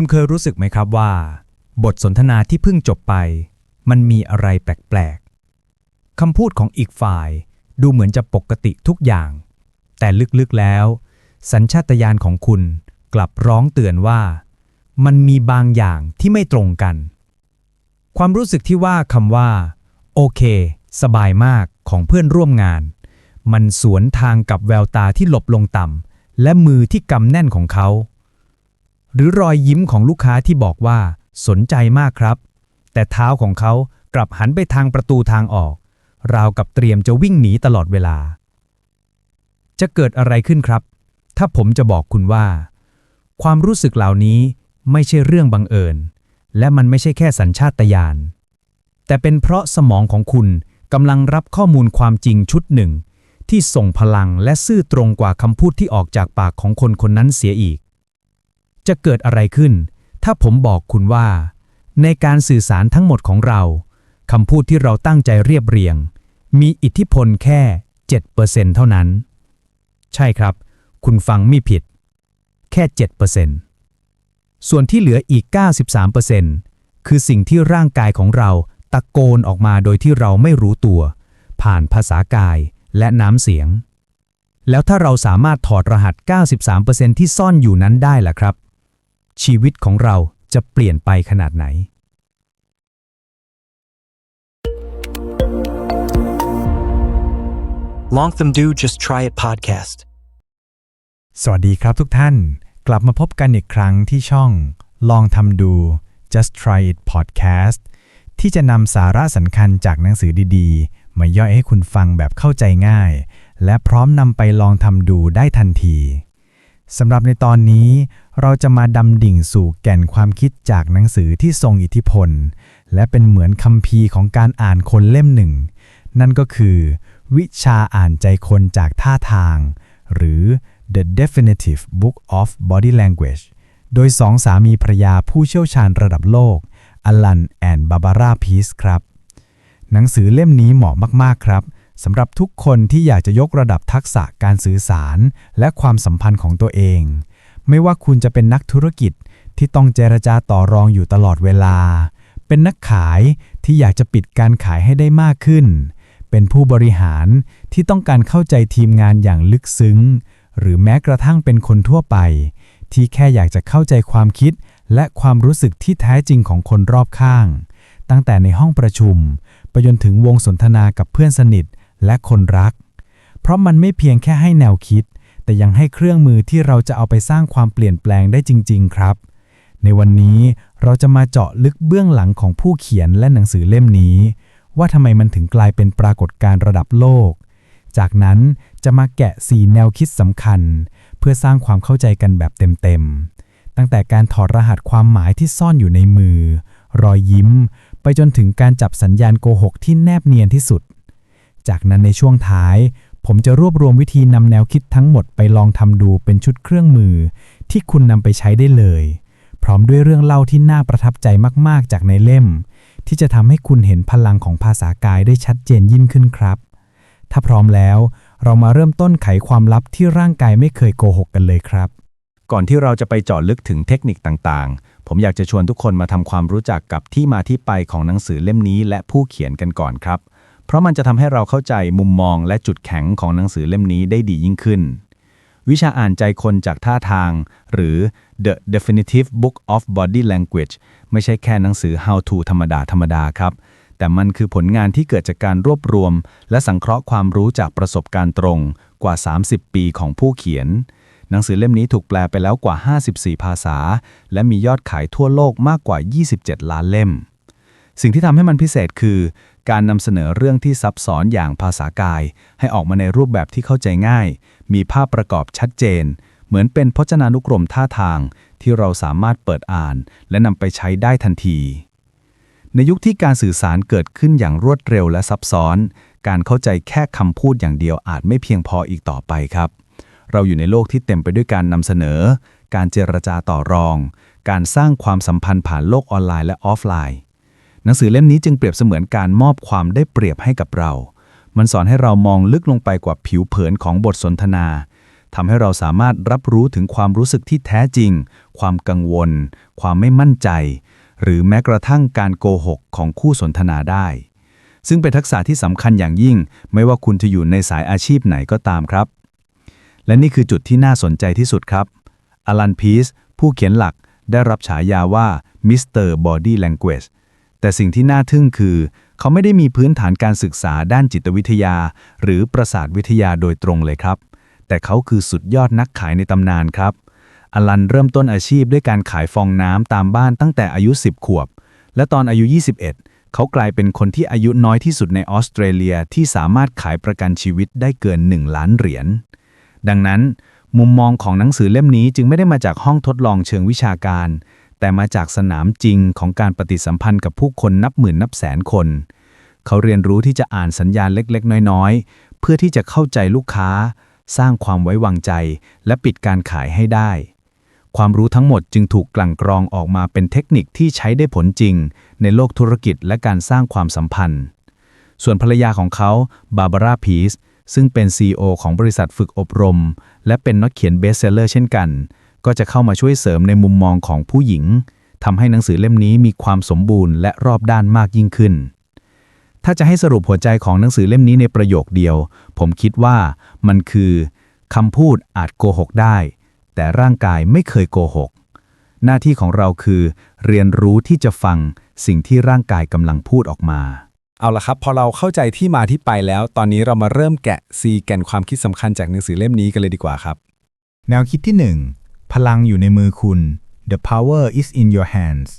คุณเคยรู้สึกไหมครับว่า บทสนทนาที่เพิ่งจบไป มันมีอะไรแปลกๆคำพูดของอีกฝ่ายดูเหมือนจะปกติทุกอย่าง แต่ลึกๆแล้ว สัญชาตญาณของคุณกลับร้องเตือนว่า มันมีบางอย่างที่ไม่ตรงกัน ความรู้สึกที่ว่าคำว่า โอเค สบายมากของเพื่อนร่วมงาน มันสวนทางกับแววตาที่หลบลงต่ำและมือที่กำแน่นของเขา หรือรอยยิ้มของลูกค้าที่บอกว่า สนใจมากครับ แต่เท้าของเขากลับหันไปทางประตูทางออก ราวกับเตรียมจะวิ่งหนีตลอดเวลา จะเกิดอะไรขึ้นครับ ถ้าผมจะบอกคุณว่า ความรู้สึกเหล่านี้ไม่ใช่เรื่องบังเอิญ และมันไม่ใช่แค่สัญชาตญาณแต่เป็นเพราะสมองของคุณกำลังรับข้อมูลความจริงชุดหนึ่ง ที่ส่งพลังและซื่อตรงกว่าคำพูดที่ออกจากปากของคนคนนั้นเสียอีก จะเกิดอะไรขึ้น ถ้าผมบอกคุณว่า ในการสื่อสารทั้งหมดของเราคำพูดที่เราตั้งใจเรียบเรียง มีอิทธิพลแค่7%เเท่านั้น ใช่ครับ คุณฟังไม่ผิด แค่7%ส่วนที่เหลืออีก 93%คือสิ่งที่ร่างกายของเราตะโกนออกมาโดยที่เราไม่รู้ตัว ผ่านภาษากายและน้ำเสียง แล้วถ้าเราสามารถถอดรหัส 93%ที่ซ่อนอยู่นั้นได้ล่ะครับ ชีวิตของเราจะเปลี่ยนไปขนาดไหน Long Them Do Just Try It podcast. สวัสดีครับทุกท่าน กลับมาพบกันอีกครั้งที่ช่อง ลองทำดู Just Try It Podcast ที่จะนำสาระสำคัญจากหนังสือดีๆ มาย่อยให้คุณฟังแบบเข้าใจง่าย และพร้อมนำไปลองทำดูได้ทันทีสำหรับในตอนนี้ เราจะมาดำดิ่งสู่แก่นความคิดจากหนังสือที่ทรงอิทธิพล และเป็นเหมือนคัมภีร์ของการอ่านคนเล่มหนึ่ง นั่นก็คือ วิชาอ่านใจคนจากท่าทาง หรือ The Definitive Book of Body Language โดยสองสามีภรยาผู้เชี่ยวชาญระดับโลกอลันแอนบาบาร่าพีสครับ หนังสือเล่มนี้เหมาะมาก ๆ ครับสำหรับทุกคนที่อยากจะยกระดับทักษะการสื่อสาร และความสัมพันธ์ของตัวเอง ไม่ว่าคุณจะเป็นนักธุรกิจที่ต้องเจรจาต่อรองอยู่ตลอดเวลา เป็นนักขายที่อยากจะปิดการขายให้ได้มากขึ้น เป็นผู้บริหารที่ต้องการเข้าใจทีมงานอย่างลึกซึ้ง หรือแม้กระทั่งเป็นคนทั่วไป ที่แค่อยากจะเข้าใจความคิด และความรู้สึกที่แท้จริงของคนรอบข้าง ตั้งแต่ในห้องประชุม ไปจนถึงวงสนทนากับเพื่อนสนิทและคนรัก เพราะมันไม่เพียงแค่ให้แนวคิด แต่ยังให้เครื่องมือที่เราจะเอาไปสร้างความเปลี่ยนแปลงได้จริง ๆ ครับ ในวันนี้เราจะมาเจาะลึกเบื้องหลังของผู้เขียนและหนังสือเล่มนี้ ว่าทำไมมันถึงกลายเป็นปรากฏการณ์ระดับโลก จากนั้นจะมาแกะ 4 แนวคิดสำคัญ เพื่อสร้างความเข้าใจกันแบบเต็มๆ ตั้งแต่การถอดรหัสความหมายที่ซ่อนอยู่ในมือ รอยยิ้ม ไปจนถึงการจับสัญญาณโกหกที่แนบเนียนที่สุด จากนั้นในช่วงท้าย ผมจะรวบรวมวิธีนำแนวคิดทั้งหมดไปลองทำดูเป็นชุดเครื่องมือ ที่คุณนำไปใช้ได้เลย พร้อมด้วยเรื่องเล่าที่น่าประทับใจมากๆ จากในเล่ม ที่จะทำให้คุณเห็นพลังของภาษากายได้ชัดเจนยิ่งขึ้นครับ ถ้าพร้อมแล้วเรามาเริ่มต้นไขความลับที่ร่างกายไม่เคยโกหกกันเลยครับ ก่อนที่เราจะไปเจาะลึกถึงเทคนิคต่างๆ ผมอยากจะชวนทุกคนมาทำความรู้จักกับที่มาที่ไปของหนังสือเล่มนี้และผู้เขียนกันก่อนครับ เพราะมันจะทำให้เราเข้าใจมุมมองและจุดแข็งของหนังสือเล่มนี้ได้ดียิ่งขึ้น วิชาอ่านใจคนจากท่าทาง หรือ The Definitive Book of Body Language ไม่ใช่แค่หนังสือ How to ธรรมดาธรรมดาครับ แต่มันคือผลงานที่เกิดจากการรวบรวม และสังเคราะห์ความรู้จากประสบการณ์ตรงกว่า 30 ปีของผู้เขียน หนังสือเล่มนี้ถูกแปลไปแล้วกว่า 54 ภาษา และมียอดขายทั่วโลกมากกว่า 27 ล้านเล่ม สิ่งที่ทำให้มันพิเศษคือ การนำเสนอเรื่องที่ซับซ้อนอย่างภาษากาย ให้ออกมาในรูปแบบที่เข้าใจง่าย มีภาพประกอบชัดเจน เหมือนเป็นพจนานุกรมท่าทาง ที่เราสามารถเปิดอ่าน และนำไปใช้ได้ทันที ในยุคที่การสื่อสารเกิดขึ้นอย่างรวดเร็วและซับซ้อน การเข้าใจแค่คำพูดอย่างเดียวอาจไม่เพียงพออีกต่อไปครับ เราอยู่ในโลกที่เต็มไปด้วยการนำเสนอ การเจรจาต่อรอง การสร้างความสัมพันธ์ผ่านโลกออนไลน์และออฟไลน์ หนังสือเล่มนี้จึงเปรียบเสมือนการมอบความได้เปรียบให้กับเรา มันสอนให้เรามองลึกลงไปกว่าผิวเผินของบทสนทนาทำให้เราสามารถรับรู้ถึงความรู้สึกที่แท้จริง ความกังวล ความไม่มั่นใจ หรือแม้กระทั่งการโกหกของคู่สนทนาได้ ซึ่งเป็นทักษะที่สำคัญอย่างยิ่ง ไม่ว่าคุณจะอยู่ในสายอาชีพไหนก็ตามครับ และนี่คือจุดที่น่าสนใจที่สุดครับ อลันพีซผู้เขียนหลักได้รับฉายาว่ามิสเตอร์บอดี้แลงเกจ แต่สิ่งที่น่าทึ่งคือ เขาไม่ได้มีพื้นฐานการศึกษาด้านจิตวิทยา หรือประสาทวิทยาโดยตรงเลยครับ แต่เขาคือสุดยอดนักขายในตำนานครับ อลันเริ่มต้นอาชีพด้วยการขายฟองน้ำตามบ้านตั้งแต่อายุ 10 ขวบ และตอนอายุ 21 เขากลายเป็นคนที่อายุน้อยที่สุดในออสเตรเลียที่สามารถขายประกันชีวิตได้เกิน 1 ล้านเหรียญ ดังนั้นมุมมองของหนังสือเล่มนี้จึงไม่ได้มาจากห้องทดลองเชิงวิชาการ แต่มาจากสนามจริงของการปฏิสัมพันธ์กับผู้คนนับหมื่นนับแสนคน เขาเรียนรู้ที่จะอ่านสัญญาณเล็กๆ น้อยๆ เพื่อที่จะเข้าใจลูกค้า สร้างความไว้วางใจ และปิดการขายให้ได้ ความรู้ทั้งหมดจึงถูกกลั่นกรองออกมาเป็นเทคนิคที่ใช้ได้ผลจริง ในโลกธุรกิจและการสร้างความสัมพันธ์ ส่วนภรรยาของเขาบาบาร่าพีสซึ่งเป็น CEO ของบริษัทฝึกอบรม และเป็นนักเขียนเบสเซลเลอร์เช่นกัน ก็จะเข้ามาช่วยเสริมในมุมมองของผู้หญิงทำให้หนังสือเล่มนี้มีความสมบูรณ์และรอบด้านมากยิ่งขึ้น ถ้าจะให้สรุปหัวใจของหนังสือเล่มนี้ในประโยคเดียว ผมคิดว่ามันคือคำพูดอาจโกหกได้ แต่ร่างกายไม่เคยโกหก หน้าที่ของเราคือ เรียนรู้ที่จะฟังสิ่งที่ร่างกายกำลังพูดออกมาเอาละครับ พอเราเข้าใจที่มาที่ไปแล้ว ตอนนี้เรามาเริ่มแกะซีแก่นความคิดสำคัญจากหนังสือเล่มนี้กันเลยดีกว่าครับ แนวคิดที่1 พลังอยู่ในมือคุณ The power is in your hands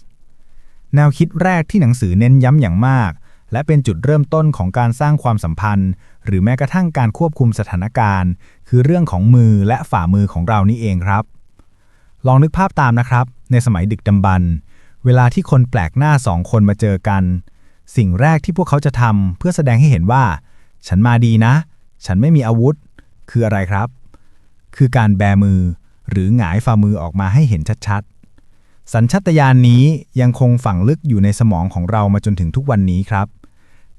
แนวคิดแรกที่หนังสือเน้นย้ำอย่างมาก และเป็นจุดเริ่มต้นของการสร้างความสัมพันธ์ หรือแม้กระทั่งการควบคุมสถานการณ์ คือเรื่องของมือและฝ่ามือของเรานี่เองครับ ลองนึกภาพตามนะครับ ในสมัยดึกดำบรรเวลาที่คนแปลกหน้าสองคนมาเจอกัน สิ่งแรกที่พวกเขาจะทำเพื่อแสดงให้เห็นว่า ฉันมาดีนะ ฉันไม่มีอาวุธ คืออะไรครับ คือการแบมือ หรือหงายฝ่ามือออกมาให้เห็นชัดๆ สัญชาตญาณนนี้ยังคงฝังลึกอยู่ในสมองของเรามาจนถึงทุกวันนี้ครับ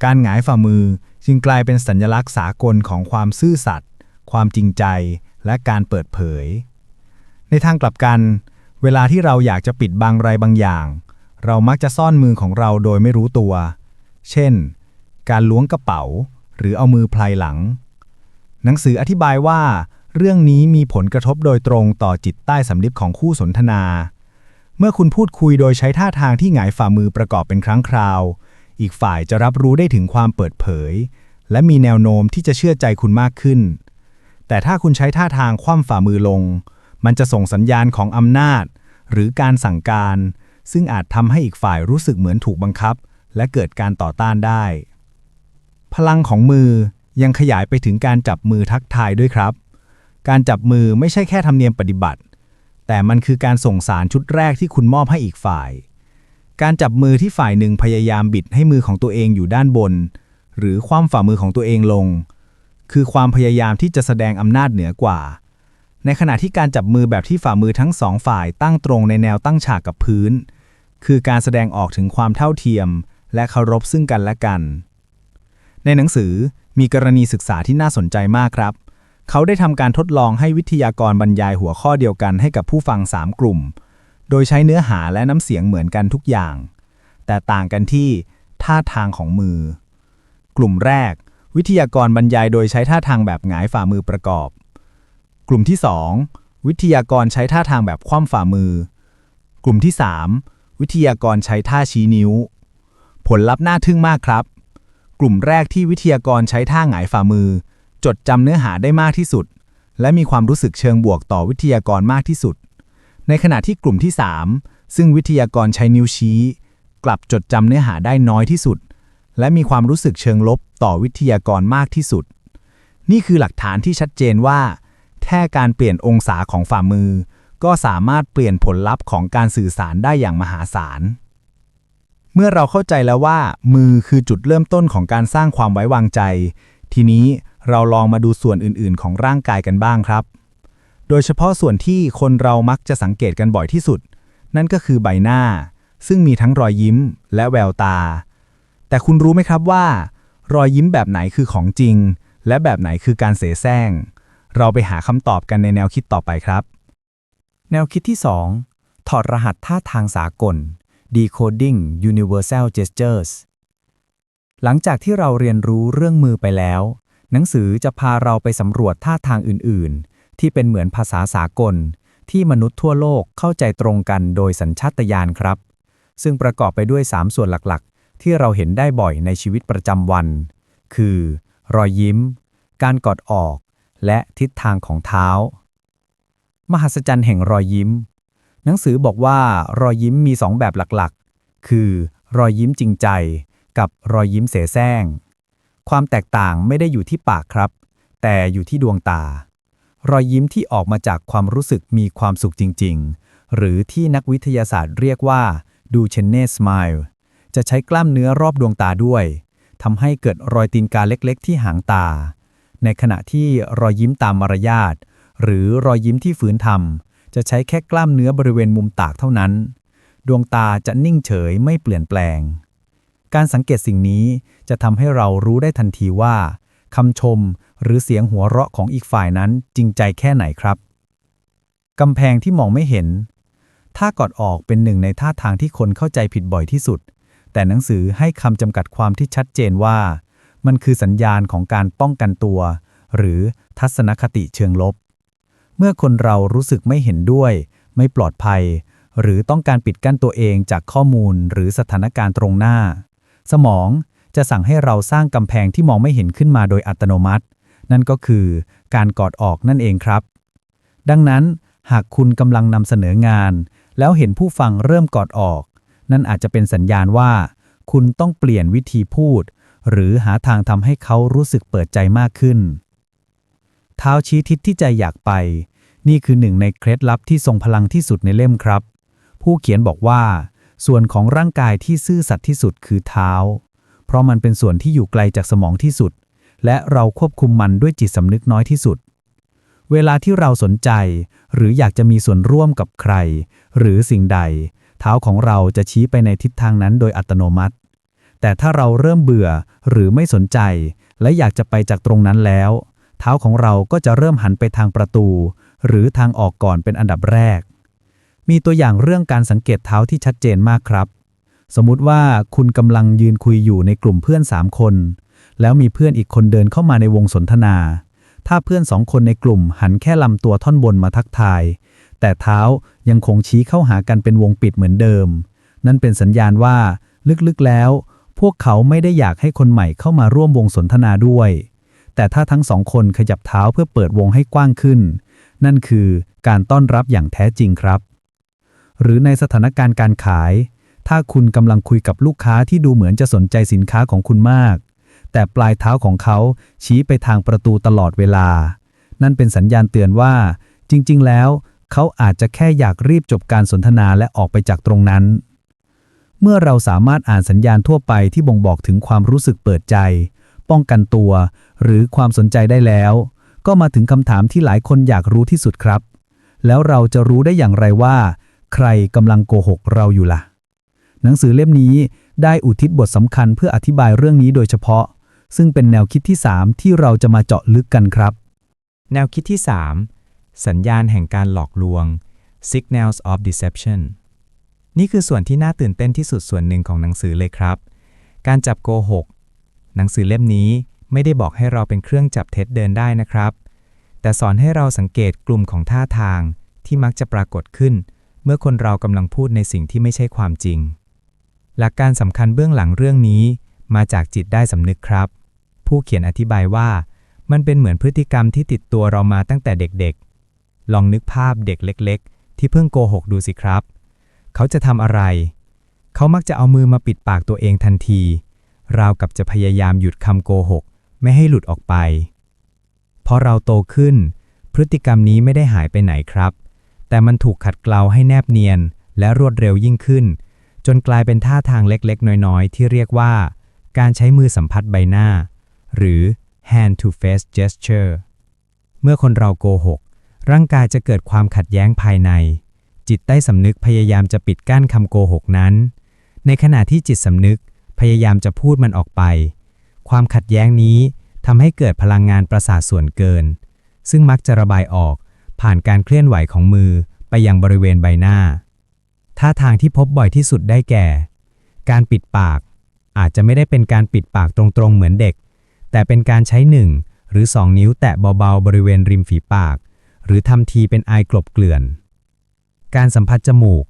การหงายฝ่ามือจึงกลายเป็นสัญลักษณ์สากลของความซื่อสัตย์ความจริงใจและการเปิดเผย ในทางกลับกัน เวลาที่เราอยากจะปิดบังอะไรบางอย่าง เรามักจะซ่อนมือของเราโดยไม่รู้ตัว เช่น การล้วงกระเป๋า หรือเอามือพลายหลัง หนังสืออธิบายว่า เรื่องนี้มีผลกระทบโดยตรงต่อจิตใต้สำนึกของคู่สนทนา เมื่อคุณพูดคุยโดยใช้ท่าทางที่หงายฝ่ามือประกอบเป็นครั้งคราว อีกฝ่ายจะรับรู้ได้ถึงความเปิดเผย และมีแนวโน้มที่จะเชื่อใจคุณมากขึ้น แต่ถ้าคุณใช้ท่าทางคว่ำฝ่ามือลง มันจะส่งสัญญาณของอำนาจ หรือการสั่งการ ซึ่งอาจทำให้อีกฝ่ายรู้สึกเหมือนถูกบังคับ และเกิดการต่อต้านได้ พลังของมือยังขยายไปถึงการจับมือทักทายด้วยครับ การจับมือไม่ใช่แค่ธรรมเนียมปฏิบัติ แต่มันคือการส่งสารชุดแรกที่คุณมอบให้อีกฝ่าย การจับมือที่ฝ่ายหนึ่งพยายามบิดให้มือของตัวเองอยู่ด้านบน หรือคว่ำฝ่ามือของตัวเองลง คือความพยายามที่จะแสดงอำนาจเหนือกว่า ในขณะที่การจับมือแบบที่ฝ่ามือทั้งสองฝ่ายตั้งตรงในแนวตั้งฉากกับพื้น คือการแสดงออกถึงความเท่าเทียม และเคารพซึ่งกันและกัน ในหนังสือมีกรณีศึกษาที่น่าสนใจมากครับ เขาได้ทำการทดลองให้วิทยากรบรรยายหัวข้อเดียวกันให้กับผู้ฟัง 3 กลุ่ม โดยใช้เนื้อหาและน้ำเสียงเหมือนกันทุกอย่าง แต่ต่างกันที่ท่าทางของมือ กลุ่มแรก วิทยากรบรรยายโดยใช้ท่าทางแบบหงายฝ่ามือประกอบ กลุ่มที่ 2 วิทยากรใช้ท่าทางแบบคว่ำฝ่ามือ กลุ่มที่ 3 วิทยากรใช้ท่าชี้นิ้ว ผลลัพธ์น่าทึ่งมากครับ กลุ่มแรกที่วิทยากรใช้ท่าหงายฝ่ามือ จดจำเนื้อหาได้มากที่สุด และมีความรู้สึกเชิงบวกต่อวิทยากรมากที่สุด ในขณะที่กลุ่มที่ 3 ซึ่งวิทยากรใช้นิ้วชี้ กลับจดจำเนื้อหาได้น้อยที่สุด และมีความรู้สึกเชิงลบต่อวิทยากรมากที่สุด นี่คือหลักฐานที่ชัดเจนว่า แค่การเปลี่ยนองศาของฝ่ามือ ก็สามารถเปลี่ยนผลลัพธ์ของการสื่อสารได้อย่างมหาศาลเมื่อเราเข้าใจแล้วว่า มือคือจุดเริ่มต้นของการสร้างความไว้วางใจ ทีนี้ เราลองมาดูส่วนอื่นๆ ของร่างกายกันบ้างครับ โดยเฉพาะส่วนที่คนเรามักจะสังเกตกันบ่อยที่สุด นั่นก็คือใบหน้า ซึ่งมีทั้งรอยยิ้มและแววตา แต่คุณรู้ไหมครับว่า รอยยิ้มแบบไหนคือของจริง และแบบไหนคือการเสแสร้ง เราไปหาคำตอบกันในแนวคิดต่อไปครับ แนวคิดที่ 2 ถอดรหัสท่าทางสากล Decoding Universal Gestures หลังจากที่เราเรียนรู้เรื่องมือไปแล้ว หนังสือจะพาเราไปสำรวจท่าทางอื่น ๆ ที่เป็นเหมือนภาษาสากล ที่มนุษย์ทั่วโลกเข้าใจตรงกันโดยสัญชาตญาณครับ ซึ่งประกอบไปด้วย 3 ส่วนหลักๆ ที่เราเห็นได้บ่อยในชีวิตประจำวัน คือ รอยยิ้ม การกอดออก และทิศทางของเท้า มหัศจรรย์แห่งรอยยิ้ม หนังสือบอกว่ารอยยิ้มมีสองแบบหลักๆ คือ รอยยิ้มจริงใจ กับรอยยิ้มเสแสร้ง ความแตกต่างไม่ได้อยู่ที่ปากครับ แต่อยู่ที่ดวงตา รอยยิ้มที่ออกมาจากความรู้สึกมีความสุขจริง ๆ หรือที่นักวิทยาศาสตร์เรียกว่าดูเชนเน่สไมล์จะใช้กล้ามเนื้อรอบดวงตาด้วยทำให้เกิดรอยตีนกาเล็กๆ ที่หางตา ในขณะที่รอยยิ้มตามมารยาทหรือรอยยิ้มที่ฝืนทำจะใช้แค่กล้ามเนื้อบริเวณมุมตากเท่านั้น ดวงตาจะนิ่งเฉยไม่เปลี่ยนแปลง การสังเกตสิ่งนี้จะทำให้เรารู้ได้ทันทีว่าคำชมหรือเสียงหัวเราะของอีกฝ่ายนั้นจริงใจแค่ไหนครับกำแพงที่มองไม่เห็นถ้ากอดออกเป็นหนึ่งในท่าทางที่คนเข้าใจผิดบ่อยที่สุด แต่หนังสือให้คำจำกัดความที่ชัดเจนว่า มันคือสัญญาณของการป้องกันตัว หรือทัศนคติเชิงลบ เมื่อคนเรารู้สึกไม่เห็นด้วย ไม่ปลอดภัย หรือต้องการปิดกั้นตัวเองจากข้อมูลหรือสถานการณ์ตรงหน้า สมองจะสั่งให้เราสร้างกำแพงที่มองไม่เห็นขึ้นมาโดยอัตโนมัติ นั่นก็คือการกอดออกนั่นเองครับ ดังนั้นหากคุณกำลังนำเสนองาน แล้วเห็นผู้ฟังเริ่มกอดออก นั่นอาจจะเป็นสัญญาณว่า คุณต้องเปลี่ยนวิธีพูด หรือหาทางทำให้เขารู้สึกเปิดใจมากขึ้น เท้าชี้ทิศที่ใจอยากไป นี่คือหนึ่งในเคล็ดลับที่ทรงพลังที่สุดในเล่มครับ ผู้เขียนบอกว่า ส่วนของร่างกายที่ซื่อสัตย์ที่สุดคือเท้า เพราะมันเป็นส่วนที่อยู่ไกลจากสมองที่สุด และเราควบคุมมันด้วยจิตสำนึกน้อยที่สุด เวลาที่เราสนใจ หรืออยากจะมีส่วนร่วมกับใคร หรือสิ่งใด เท้าของเราจะชี้ไปในทิศทางนั้นโดยอัตโนมัติ แต่ถ้าเราเริ่มเบื่อหรือไม่สนใจ และอยากจะไปจากตรงนั้นแล้ว เท้าของเราก็จะเริ่มหันไปทางประตู หรือทางออกก่อนเป็นอันดับแรก มีตัวอย่างเรื่องการสังเกตเท้าที่ชัดเจนมากครับ สมมุติว่าคุณกำลังยืนคุยอยู่ในกลุ่มเพื่อนสามคน แล้วมีเพื่อนอีกคนเดินเข้ามาในวงสนทนา ถ้าเพื่อนสองคนในกลุ่มหันแค่ลำตัวท่อนบนมาทักทาย แต่เท้ายังคงชี้เข้าหากันเป็นวงปิดเหมือนเดิม นั่นเป็นสัญญาณว่าลึกๆแล้ว พวกเขาไม่ได้อยากให้คนใหม่เข้ามาร่วมวงสนทนาด้วย แต่ถ้าทั้งสองคนขยับเท้าเพื่อเปิดวงให้กว้างขึ้น นั่นคือการต้อนรับอย่างแท้จริงครับ หรือในสถานการณ์การขาย ถ้าคุณกำลังคุยกับลูกค้าที่ดูเหมือนจะสนใจสินค้าของคุณมาก แต่ปลายเท้าของเขาชี้ไปทางประตูตลอดเวลา นั่นเป็นสัญญาณเตือนว่า จริง ๆ แล้ว เขาอาจจะแค่อยากรีบจบการสนทนาและออกไปจากตรงนั้น เมื่อเราสามารถอ่านสัญญาณทั่วไปที่บ่งบอกถึงความรู้สึกเปิดใจ ป้องกันตัว หรือความสนใจได้แล้ว ก็มาถึงคำถามที่หลายคนอยากรู้ที่สุดครับแล้วเราจะรู้ได้อย่างไรว่า ใครกำลังโกหกเราอยู่ล่ะ หนังสือเล่มนี้ได้อุทิศบทสำคัญเพื่ออธิบายเรื่องนี้โดยเฉพาะ ซึ่งเป็นแนวคิดที่ 3 ที่เราจะมาเจาะลึกกันครับ แนวคิดที่ 3 สัญญาณแห่งการหลอกลวง signals of deception นี่คือส่วนที่น่าตื่นเต้นที่สุดส่วนหนึ่งของหนังสือเลยครับ การจับโกหก หนังสือเล่มนี้ไม่ได้บอกให้เราเป็นเครื่องจับเท็จเดินได้นะครับ แต่สอนให้เราสังเกตกลุ่มของท่าทางที่มักจะปรากฏขึ้น เมื่อคนเรากำลังพูดในสิ่งที่ไม่ใช่ความจริง หลักการสำคัญเบื้องหลังเรื่องนี้ มาจากจิตได้สำนึกครับ ผู้เขียนอธิบายว่า มันเป็นเหมือนพฤติกรรมที่ติดตัวเรามาตั้งแต่เด็กๆ ลองนึกภาพเด็กเล็ก ๆ ที่เพิ่งโกหกดูสิครับ เขาจะทำอะไร เขามักจะเอามือมาปิดปากตัวเองทันที ราวกับจะพยายามหยุดคำโกหก ไม่ให้หลุดออกไปพอเราโตขึ้น พฤติกรรมนี้ไม่ได้หายไปไหนครับ แต่มันถูกขัดเกลาให้แนบเนียน และรวดเร็วยิ่งขึ้น จนกลายเป็นท่าทางเล็กๆ น้อยๆ ที่เรียกว่า การใช้มือสัมผัสใบหน้า หรือ hand to face gesture เมื่อคนเราโกหก ร่างกายจะเกิดความขัดแย้งภายใน จิตใต้สำนึกพยายามจะปิดกั้นคำโกหกนั้น ในขณะที่จิตสำนึกพยายามจะพูดมันออกไป ความขัดแย้งนี้ทำให้เกิดพลังงานประสาทส่วนเกิน ซึ่งมักจะระบายออก ผ่านการเคลื่อนไหวของมือไปยังบริเวณใบหน้า ท่าทางที่พบบ่อยที่สุดได้แก่ การปิดปาก อาจจะไม่ได้เป็นการปิดปากตรงๆเหมือนเด็ก แต่เป็นการใช้หนึ่งหรือ2นิ้วแตะเบาๆบริเวณริมฝีปาก หรือทำทีเป็นไอายกลบเกลื่อน การสัมผัสจมูก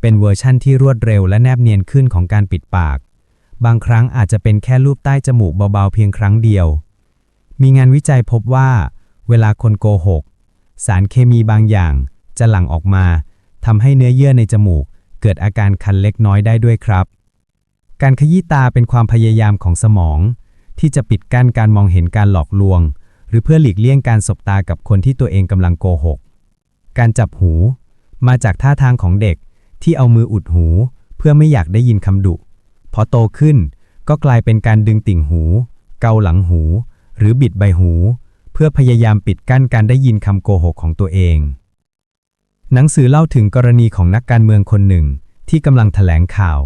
เป็นเวอร์ชั่นที่รวดเร็วและแนบเนียนขึ้นของการปิดปาก บางครั้งอาจจะเป็นแค่รูปใต้จมูกเบาๆเพียงครั้งเดียว มีงานวิจัยพบว่า เวลาคนโกหก สารเคมีบางอย่าง จะหลั่งออกมาทำให้เนื้อเยื่อในจมูก เกิดอาการคันเล็กน้อยได้ด้วยครับ การขยี้ตาเป็นความพยายามของสมอง ที่จะปิดกั้นการมองเห็นการหลอกลวง หรือเพื่อหลีกเลี่ยงการสบตากับคนที่ตัวเองกำลังโกหก การจับหู มาจากท่าทางของเด็กที่เอามืออุดหู เพื่อไม่อยากได้ยินคำดุ พอโตขึ้นก็กลายเป็นการดึงติ่งหู เกาหลังหู หรือบิดใบหู เพื่อพยายามปิดกั้นการได้ยินคำโกหกของตัวเอง หนังสือเล่าถึงกรณีของนักการเมืองคนหนึ่งที่กำลังแถลงข่าว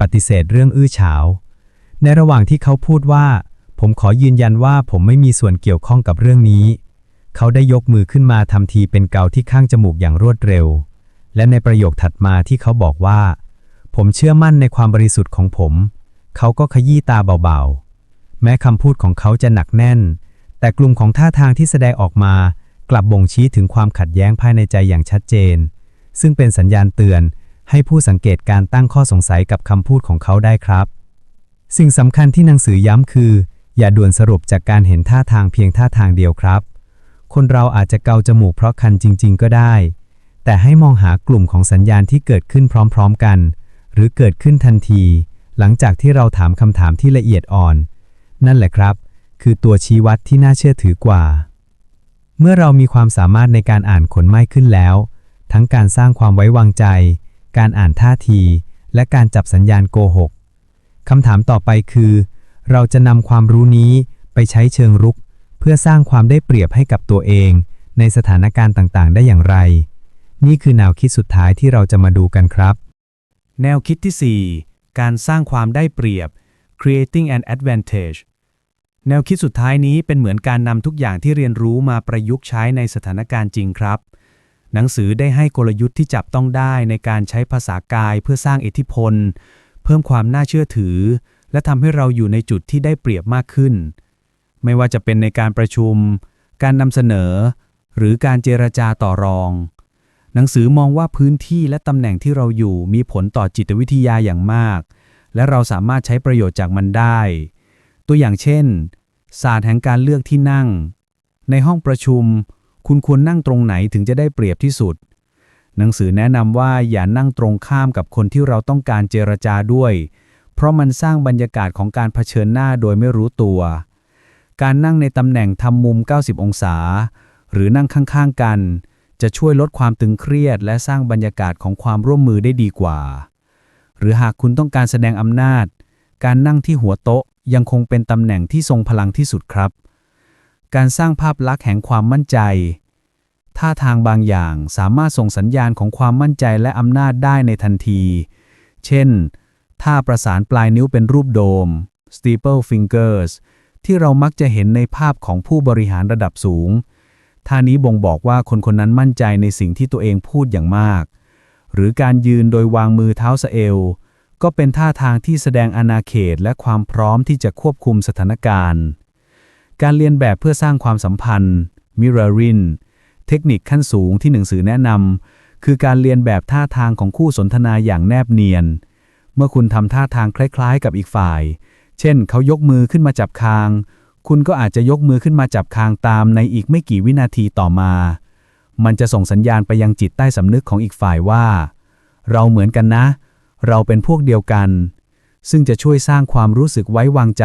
ปฏิเสธเรื่องอื้อฉาว ในระหว่างที่เขาพูดว่า ผมขอยืนยันว่าผมไม่มีส่วนเกี่ยวข้องกับเรื่องนี้ เขาได้ยกมือขึ้นมาทำทีเป็นเกาที่ข้างจมูกอย่างรวดเร็ว และในประโยคถัดมาที่เขาบอกว่า ผมเชื่อมั่นในความบริสุทธิ์ของผม เขาก็ขยี้ตาเบาๆ แม้คำพูดของเขาจะหนักแน่น แต่กลุ่มของท่าทางที่แสดงออกมา กลับบ่งชี้ถึงความขัดแย้งภายในใจอย่างชัดเจน ซึ่งเป็นสัญญาณเตือน ให้ผู้สังเกตการตั้งข้อสงสัยกับคำพูดของเขาได้ครับ สิ่งสำคัญที่หนังสือย้ำคือ อย่าด่วนสรุปจากการเห็นท่าทางเพียงท่าทางเดียวครับ คนเราอาจจะเกาจมูกเพราะคันจริง ๆ ก็ได้ แต่ให้มองหากลุ่มของสัญญาณที่เกิดขึ้นพร้อม ๆ กัน หรือเกิดขึ้นทันที หลังจากที่เราถามคำถามที่ละเอียดอ่อน นั่นแหละครับ คือตัวชี้วัดที่น่าเชื่อถือกว่า เมื่อเรามีความสามารถในการอ่านขนไม้ขึ้นแล้ว ทั้งการสร้างความไว้วางใจ การอ่านท่าที และการจับสัญญาณโกหกคำถามต่อไปคือ เราจะนำความรู้นี้ไปใช้เชิงรุก เพื่อสร้างความได้เปรียบให้กับตัวเอง ในสถานการณ์ต่างๆ ได้อย่างไร นี่คือแนวคิดสุดท้ายที่เราจะมาดูกันครับ แนวคิดที่ 4 การสร้างความได้เปรียบ creating an advantage แนวคิดสุดท้ายนี้เป็นเหมือนการนำทุกอย่างที่เรียนรู้มาประยุกต์ใช้ในสถานการณ์จริงครับ หนังสือได้ให้กลยุทธ์ที่จับต้องได้ในการใช้ภาษากายเพื่อสร้างอิทธิพล เพิ่มความน่าเชื่อถือ และทำให้เราอยู่ในจุดที่ได้เปรียบมากขึ้น ไม่ว่าจะเป็นในการประชุม การนำเสนอ หรือการเจรจาต่อรอง หนังสือมองว่าพื้นที่และตำแหน่งที่เราอยู่มีผลต่อจิตวิทยาอย่างมาก และเราสามารถใช้ประโยชน์จากมันได้ ตัวอย่างเช่น ศาสตร์แห่งการเลือกที่นั่ง ในห้องประชุม คุณควรนั่งตรงไหนถึงจะได้เปรียบที่สุด หนังสือแนะนำว่าอย่านั่งตรงข้ามกับคนที่เราต้องการเจรจาด้วย เพราะมันสร้างบรรยากาศของการเผชิญหน้าโดยไม่รู้ตัว การนั่งในตำแหน่งทำมุม 90 องศา หรือนั่งข้างๆกัน จะช่วยลดความตึงเครียด และสร้างบรรยากาศของความร่วมมือได้ดีกว่า หรือหากคุณต้องการแสดงอำนาจ การนั่งที่หัวโต๊ะ ยังคงเป็นตำแหน่งที่ทรงพลังที่สุดครับ การสร้างภาพลักษณ์แห่งความมั่นใจ ท่าทางบางอย่างสามารถส่งสัญญาณของความมั่นใจและอำนาจได้ในทันที เช่น ท่าประสานปลายนิ้วเป็นรูปโดม steeple fingers ที่เรามักจะเห็นในภาพของผู้บริหารระดับสูง ท่านี้บ่งบอกว่าคนคนนั้นมั่นใจในสิ่งที่ตัวเองพูดอย่างมาก หรือการยืนโดยวางมือเท้าสะเอว ก็เป็นท่าทางที่แสดงอาณาเขตและความพร้อมที่จะควบคุมสถานการณ์ การเรียนแบบเพื่อสร้างความสัมพันธ์ mirroring เทคนิคขั้นสูงที่หนังสือแนะนำคือการเรียนแบบท่าทางของคู่สนทนาอย่างแนบเนียน เมื่อคุณทำท่าทางคล้ายๆ กับอีกฝ่าย เช่น เขายกมือขึ้นมาจับคาง คุณก็อาจจะยกมือขึ้นมาจับคางตามในอีกไม่กี่วินาทีต่อมา มันจะส่งสัญญาณไปยังจิตใต้สำนึกของอีกฝ่ายว่า เราเหมือนกันนะเเราเป็นพวกเดียวกัน ซึ่งจะช่วยสร้างความรู้สึกไว้วางใจ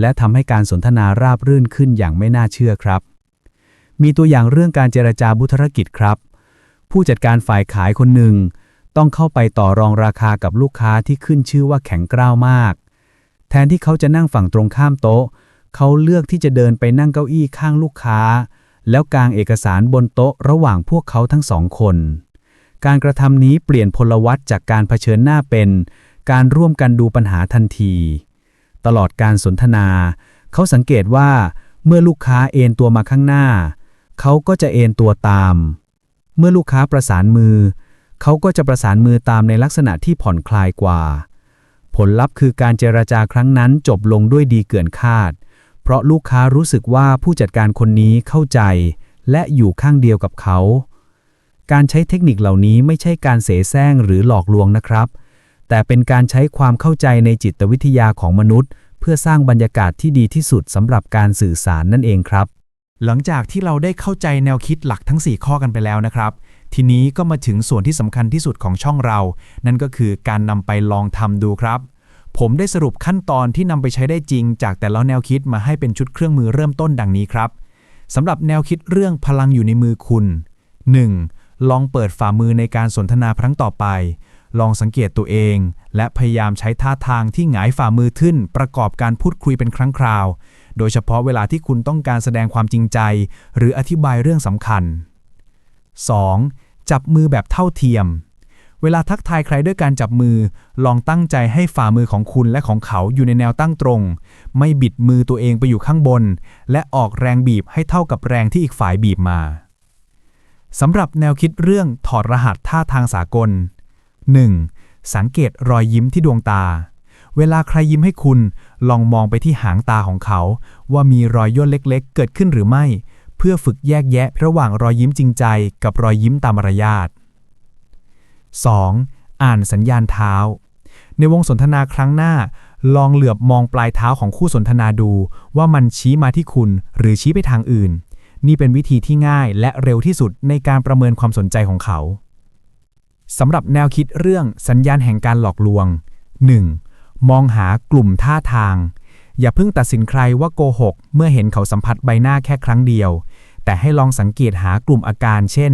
และทำให้การสนทนาราบรื่นขึ้นอย่างไม่น่าเชื่อครับ มีตัวอย่างเรื่องการเจรจาบุธุรกิจครับ ผู้จัดการฝ่ายขายคนหนึ่งต้องเข้าไปต่อรองราคากับลูกค้าที่ขึ้นชื่อว่าแข็งกร้าวมาก แทนที่เขาจะนั่งฝั่งตรงข้ามโต๊ะ เขาเลือกที่จะเดินไปนั่งเก้าอี้ข้างลูกค้า แล้วกางเอกสารบนโต๊ะระหว่างพวกเขาทั้งสองคน การกระทำนี้เปลี่ยนพลวัตจากการเผชิญหน้าเป็น การร่วมกันดูปัญหาทันที ตลอดการสนทนา เขาสังเกตว่า เมื่อลูกค้าเอนตัวมาข้างหน้า เขาก็จะเอนตัวตาม เมื่อลูกค้าประสานมือ เขาก็จะประสานมือตามในลักษณะที่ผ่อนคลายกว่า ผลลัพธ์คือการเจรจาครั้งนั้นจบลงด้วยดีเกินคาด เพราะลูกค้ารู้สึกว่าผู้จัดการคนนี้เข้าใจ และอยู่ข้างเดียวกับเขา การใช้เทคนิคเหล่านี้ไม่ใช่การเสแสร้งหรือหลอกลวงนะครับ แต่เป็นการใช้ความเข้าใจในจิตวิทยาของมนุษย์ เพื่อสร้างบรรยากาศที่ดีที่สุดสำหรับการสื่อสารนั่นเองครับ หลังจากที่เราได้เข้าใจแนวคิดหลักทั้ง 4 ข้อกันไปแล้วนะครับ ทีนี้ก็มาถึงส่วนที่สำคัญที่สุดของช่องเรา นั่นก็คือการนำไปลองทำดูครับ ผมได้สรุปขั้นตอนที่นำไปใช้ได้จริง จากแต่ละแนวคิดมาให้เป็นชุดเครื่องมือเริ่มต้นดังนี้ครับสำหรับแนวคิดเรื่องพลังอยู่ในมือคุณ 1. ลองเปิดฝ่ามือในการสนทนาครั้งต่อไป ลองสังเกตตัวเอง และพยายามใช้ท่าทางที่หงายฝ่ามือขึ้น ประกอบการพูดคุยเป็นครั้งคราว โดยเฉพาะเวลาที่คุณต้องการแสดงความจริงใจ หรืออธิบายเรื่องสำคัญ 2. จับมือแบบเท่าเทียม เวลาทักทายใครด้วยการจับมือ ลองตั้งใจให้ฝ่ามือของคุณและของเขาอยู่ในแนวตั้งตรง ไม่บิดมือตัวเองไปอยู่ข้างบน และออกแรงบีบให้เท่ากับแรงที่อีกฝ่ายบีบมา สำหรับแนวคิดเรื่องถอดรหัสท่าทางสากล 1. สังเกตรอยยิ้มที่ดวงตา เวลาใครยิ้มให้คุณ ลองมองไปที่หางตาของเขา ว่ามีรอยย่นเล็กๆ เกิดขึ้นหรือไม่ เพื่อฝึกแยกแยะระหว่างรอยยิ้มจริงใจ กับรอยยิ้มตามมารยาท 2. อ่านสัญญาณเท้า ในวงสนทนาครั้งหน้า ลองเหลือบมองปลายเท้าของคู่สนทนาดู ว่ามันชี้มาที่คุณหรือชี้ไปทางอื่น นี่เป็นวิธีที่ง่ายและเร็วที่สุดในการประเมินความสนใจของเขาสำหรับแนวคิดเรื่องสัญญาณแห่งการหลอกลวง 1. มองหากลุ่มท่าทาง อย่าเพิ่งตัดสินใครว่าโกหก เมื่อเห็นเขาสัมผัสใบหน้าแค่ครั้งเดียว แต่ให้ลองสังเกตหากลุ่มอาการ เช่น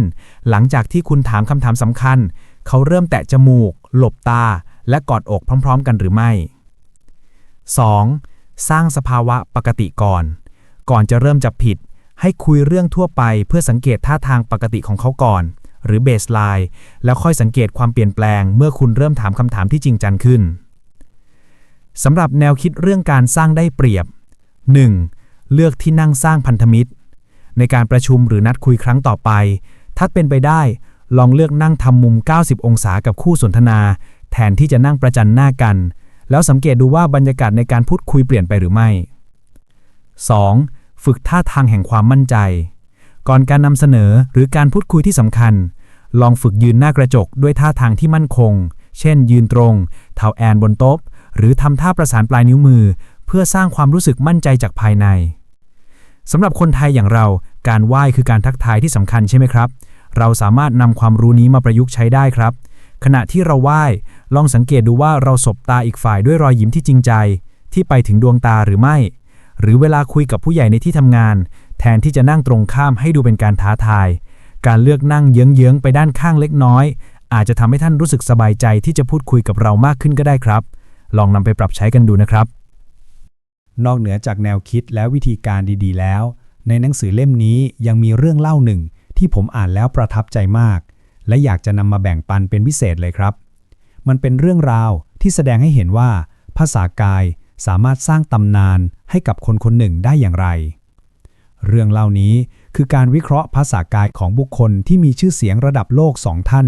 หลังจากที่คุณถามคำถามสำคัญ เขาเริ่มแตะจมูก หลบตา และกอดอกพร้อม ๆ กันหรือไม่ 2. สร้างสภาวะปกติก่อน ก่อนจะเริ่มจับผิด ให้คุยเรื่องทั่วไปเพื่อสังเกตท่าทางปกติของเขาก่อน หรือเบสไลน์แล้วค่อยสังเกตความเปลี่ยนแปลง เมื่อคุณเริ่มถามคำถามที่จริงจังขึ้นสำหรับแนวคิดเรื่องการสร้างได้เปรียบ 1. เลือกที่นั่งสร้างพันธมิตร ในการประชุมหรือนัดคุยครั้งต่อไป ถ้าเป็นไปได้ ลองเลือกนั่งทำมุม 90 องศากับคู่สนทนา แทนที่จะนั่งประจันหน้ากัน แล้วสังเกตดูว่าบรรยากาศในการพูดคุยเปลี่ยนไปหรือไม่ 2. ฝึกท่าทางแห่งความมั่นใจ ก่อนการนำเสนอหรือการพูดคุยที่สำคัญ ลองฝึกยืนหน้ากระจกด้วยท่าทางที่มั่นคง เช่น ยืนตรง เท้าแอนบนโต๊ะ หรือทำท่าประสานปลายนิ้วมือ เพื่อสร้างความรู้สึกมั่นใจจากภายในสำหรับคนไทยอย่างเราการไหว้คือการทักทายที่สำคัญใช่ไหมครับ เราสามารถนำความรู้นี้มาประยุกต์ใช้ได้ครับ ขณะที่เราไหว้ลองสังเกตดูว่าเราสบตาอีกฝ่ายด้วยรอยยิ้มที่จริงใจ ที่ไปถึงดวงตาหรือไม่ หรือเวลาคุยกับผู้ใหญ่ในที่ทำงาน แทนที่จะนั่งตรงข้ามให้ดูเป็นการท้าทาย การเลือกนั่งเยื้องๆไปด้านข้างเล็กน้อย อาจจะทำให้ท่านรู้สึกสบายใจที่จะพูดคุยกับเรามากขึ้นก็ได้ครับ ลองนำไปปรับใช้กันดูนะครับ นอกเหนือจากแนวคิดและวิธีการดีๆ แล้ว ในหนังสือเล่มนี้ยังมีเรื่องเล่าหนึ่งที่ผมอ่านแล้วประทับใจมาก และอยากจะนำมาแบ่งปันเป็นพิเศษเลยครับ มันเป็นเรื่องราวที่แสดงให้เห็นว่า ภาษากาย สามารถสร้างตำนานให้กับคนคนหนึ่งได้อย่างไร เรื่องเล่านี้คือการวิเคราะห์ภาษากายของบุคคลที่มีชื่อเสียงระดับโลกสองท่าน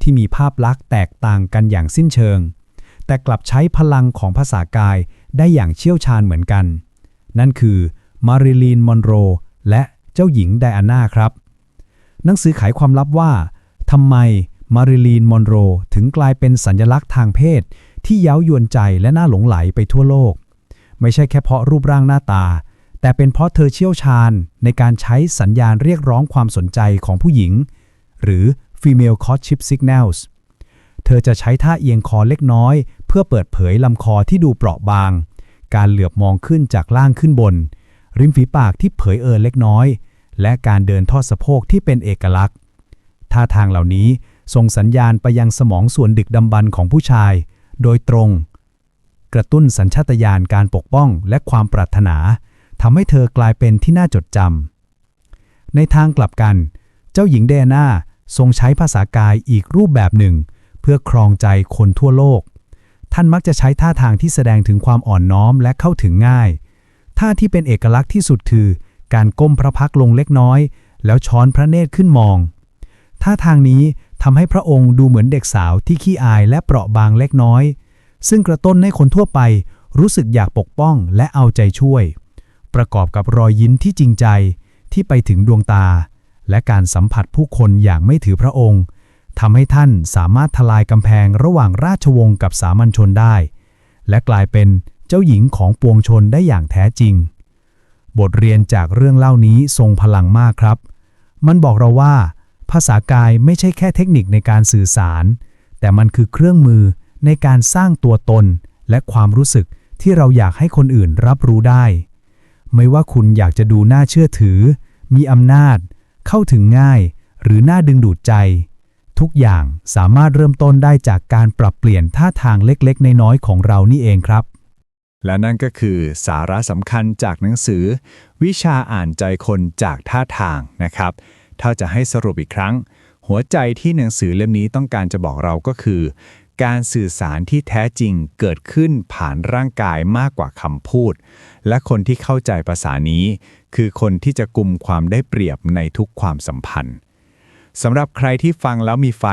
ที่มีภาพลักษณ์แตกต่างกันอย่างสิ้นเชิง แต่กลับใช้พลังของภาษากายได้อย่างเชี่ยวชาญเหมือนกัน นั่นคือมาริลีนมอนโรและเจ้าหญิงไดอาน่าครับ หนังสือไขความลับว่าทำไมมาริลีนมอนโรถึงกลายเป็นสัญลักษณ์ทางเพศ ที่เย้ายวนใจและน่าหลงไหลไปทั่วโลก ไม่ใช่แค่เพราะรูปร่างหน้าตา แต่เป็นเพราะเธอเชี่ยวชาญในการใช้สัญญาณเรียกร้องความสนใจของผู้หญิง หรือ female courtship signals เธอจะใช้ท่าเอียงคอเล็กน้อย เพื่อเปิดเผยลำคอที่ดูเปราะบาง การเหลือบมองขึ้นจากล่างขึ้นบน ริมฝีปากที่เผยเออเล็กน้อย และการเดินทอดสะโพกที่เป็นเอกลักษณ์ท่าทางเหล่านี้ส่งสัญญาณไปยังสมองส่วนดึกดำบรรพ์ของผู้ชาย โดยตรง กระตุ้นสัญชาตญาณการปกป้องและความปรารถนาทำให้เธอกลายเป็นที่น่าจดจำในทางกลับกัน เจ้าหญิงเดน่าทรงใช้ภาษากายอีกรูปแบบหนึ่ง เพื่อครองใจคนทั่วโลก ท่านมักจะใช้ท่าทางที่แสดงถึงความอ่อนน้อมและเข้าถึงง่าย ท่าที่เป็นเอกลักษณ์ที่สุดคือ การก้มพระพักลงเล็กน้อย แล้วช้อนพระเนตรขึ้นมอง ท่าทางนี้ ทำให้พระองค์ดูเหมือนเด็กสาวที่ขี้อายและเปราะบางเล็กน้อย ซึ่งกระตุ้นให้คนทั่วไปรู้สึกอยากปกป้องและเอาใจช่วย ประกอบกับรอยยิ้มที่จริงใจที่ไปถึงดวงตา และการสัมผัสผู้คนอย่างไม่ถือพระองค์ทำให้ท่านสามารถทลายกำแพงระหว่างราชวงศ์กับสามัญชนได้ และกลายเป็นเจ้าหญิงของปวงชนได้อย่างแท้จริง บทเรียนจากเรื่องเล่านี้ทรงพลังมากครับ มันบอกเราว่า ภาษากายไม่ใช่แค่เทคนิคในการสื่อสาร แต่มันคือเครื่องมือในการสร้างตัวตน และความรู้สึกที่เราอยากให้คนอื่นรับรู้ได้ ไม่ว่าคุณอยากจะดูน่าเชื่อถือ มีอำนาจ เข้าถึงง่าย หรือน่าดึงดูดใจ ทุกอย่างสามารถเริ่มต้นได้จากการปรับเปลี่ยนท่าทางเล็กๆ น้อยๆของเรานี่เองครับ และนั่นก็คือสาระสำคัญจากหนังสือ วิชาอ่านใจคนจากท่าทางนะครับ ถ้าจะให้สรุปอีกครั้ง หัวใจที่หนังสือเล่มนี้ต้องการจะบอกเราก็คือ การสื่อสารที่แท้จริงเกิดขึ้นผ่านร่างกายมากกว่าคำพูด และคนที่เข้าใจภาษานี้ คือคนที่จะกลุ่มความได้เปรียบในทุกความสัมพันธ์สำหรับใครที่ฟังแล้วมีไฟ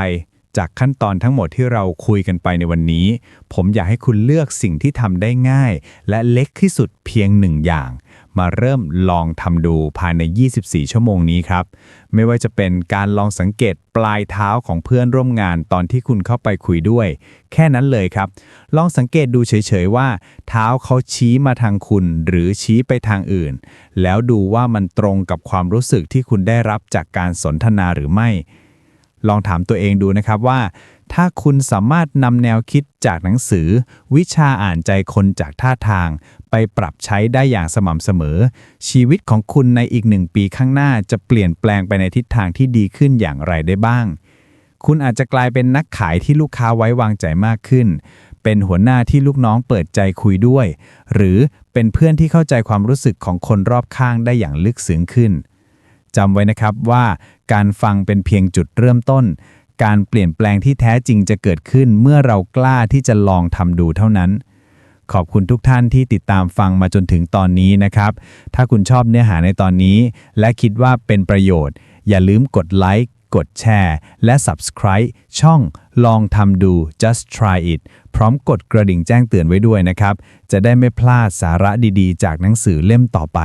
จากขั้นตอนทั้งหมดที่เราคุยกันไปในวันนี้ ผมอยากให้คุณเลือกสิ่งที่ทำได้ง่าย และเล็กที่สุดเพียงหนึ่งอย่าง มาเริ่มลองทำดูภายใน 24 ชั่วโมงนี้ครับ ไม่ว่าจะเป็นการลองสังเกตปลายเท้าของเพื่อนร่วมงานตอนที่คุณเข้าไปคุยด้วย แค่นั้นเลยครับ ลองสังเกตดูเฉยๆว่า เท้าเขาชี้มาทางคุณ หรือชี้ไปทางอื่น แล้วดูว่ามันตรงกับความรู้สึกที่คุณได้รับจากการสนทนาหรือไม่ ลองถามตัวเองดูนะครับว่า ถ้าคุณสามารถนำแนวคิดจากหนังสือ วิชาอ่านใจคนจากท่าทาง ไปปรับใช้ได้อย่างสม่ำเสมอ ชีวิตของคุณในอีกหนึ่งปีข้างหน้าจะเปลี่ยนแปลงไปในทิศทางที่ดีขึ้นอย่างไรได้บ้าง คุณอาจจะกลายเป็นนักขายที่ลูกค้าไว้วางใจมากขึ้น เป็นหัวหน้าที่ลูกน้องเปิดใจคุยด้วย หรือเป็นเพื่อนที่เข้าใจความรู้สึกของคนรอบข้างได้อย่างลึกซึ้งขึ้นจำไว้นะครับว่าการฟังเป็นเพียงจุดเริ่มต้น การเปลี่ยนแปลงที่แท้จริงจะเกิดขึ้นเมื่อเรากล้าที่จะลองทำดูเท่านั้น ขอบคุณทุกท่านที่ติดตามฟังมาจนถึงตอนนี้นะครับ ถ้าคุณชอบเนื้อหาในตอนนี้ และคิดว่าเป็นประโยชน์ อย่าลืมกดไลค์กดแชร์ และ Subscribe ช่องลองทำดู just try it พร้อมกดกระดิ่งแจ้งเตือนไว้ด้วยนะครับ จะได้ไม่พลาดสาระดีๆ จากหนังสือเล่มต่อไป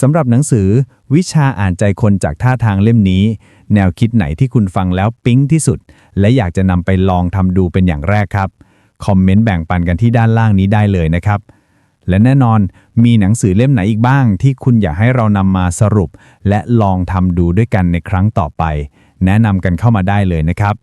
สำหรับหนังสือวิชาอ่านใจคนจากท่าทางเล่มนี้ แนวคิดไหนที่คุณฟังแล้วปิ๊งที่สุด และอยากจะนำไปลองทำดูเป็นอย่างแรกครับ คอมเมนต์แบ่งปันกันที่ด้านล่างนี้ได้เลยนะครับ และแน่นอนมีหนังสือเล่มไหนอีกบ้าง ที่คุณอยากให้เรานำมาสรุป และลองทำดูด้วยกันในครั้งต่อไป แนะนำกันเข้ามาได้เลยนะครับ